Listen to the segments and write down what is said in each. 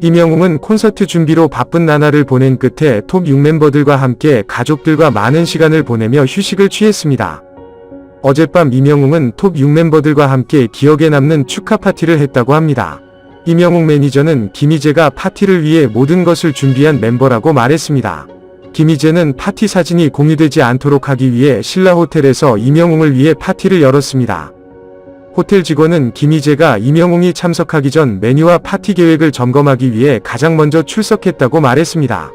임영웅은 콘서트 준비로 바쁜 나날을 보낸 끝에 톱 6멤버들과 함께 가족들과 많은 시간을 보내며 휴식을 취했습니다. 어젯밤 임영웅은 톱 6멤버들과 함께 기억에 남는 축하 파티를 했다고 합니다. 임영웅 매니저는 김희재가 파티를 위해 모든 것을 준비한 멤버라고 말했습니다. 김희재는 파티 사진이 공유되지 않도록 하기 위해 신라 호텔에서 임영웅을 위해 파티를 열었습니다. 호텔 직원은 김희재가 임영웅이 참석하기 전 메뉴와 파티 계획을 점검하기 위해 가장 먼저 출석했다고 말했습니다.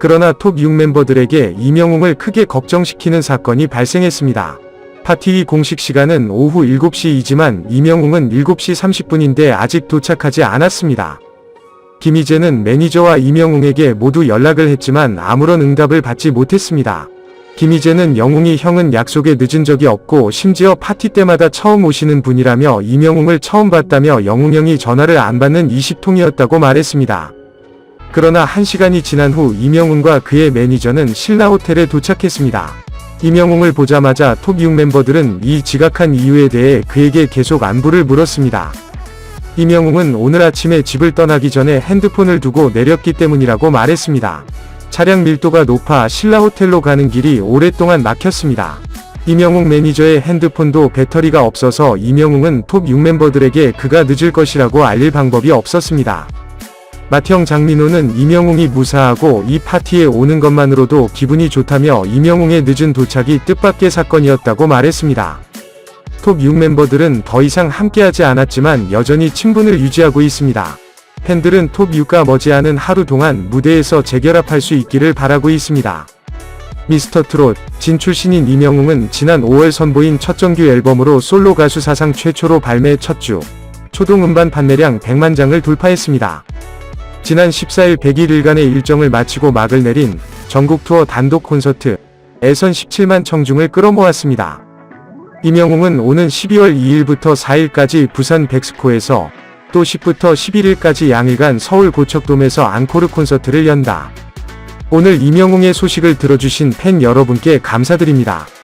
그러나 톱 6 멤버들에게 임영웅을 크게 걱정시키는 사건이 발생했습니다. 파티 공식 시간은 오후 7시이지만 임영웅은 7시 30분인데 아직 도착하지 않았습니다. 김희재는 매니저와 임영웅에게 모두 연락을 했지만 아무런 응답을 받지 못했습니다. 김희재는 영웅이 형은 약속에 늦은 적이 없고 심지어 파티 때마다 처음 오시는 분이라며 임영웅을 처음 봤다며 영웅 형이 전화를 안 받는 20통이었다고 말했습니다. 그러나 1시간이 지난 후 임영웅과 그의 매니저는 신라 호텔에 도착했습니다. 임영웅을 보자마자 톱6 멤버들은 이 지각한 이유에 대해 그에게 계속 안부를 물었습니다. 임영웅은 오늘 아침에 집을 떠나기 전에 핸드폰을 두고 내렸기 때문이라고 말했습니다. 차량 밀도가 높아 신라 호텔로 가는 길이 오랫동안 막혔습니다. 임영웅 매니저의 핸드폰도 배터리가 없어서 임영웅은 톱 6멤버들에게 그가 늦을 것이라고 알릴 방법이 없었습니다. 맏형 장민호는 임영웅이 무사하고 이 파티에 오는 것만으로도 기분이 좋다며 임영웅의 늦은 도착이 뜻밖의 사건이었다고 말했습니다. 톱 6 멤버들은 더 이상 함께하지 않았지만 여전히 친분을 유지하고 있습니다. 팬들은 톱 6과 머지않은 하루 동안 무대에서 재결합할 수 있기를 바라고 있습니다. 미스터 트롯 진 출 신인 임영웅은 지난 5월 선보인 첫 정규 앨범으로 솔로 가수 사상 최초로 발매 첫 주 초동 음반 판매량 100만 장을 돌파했습니다. 지난 14일 100일간의 일정을 마치고 막을 내린 전국 투어 단독 콘서트 에선 17만 청중을 끌어모았습니다. 임영웅은 오는 12월 2일부터 4일까지 부산 백스코에서 또 10부터 11일까지 양일간 서울 고척돔에서 앙코르 콘서트를 연다. 오늘 임영웅의 소식을 들어주신 팬 여러분께 감사드립니다.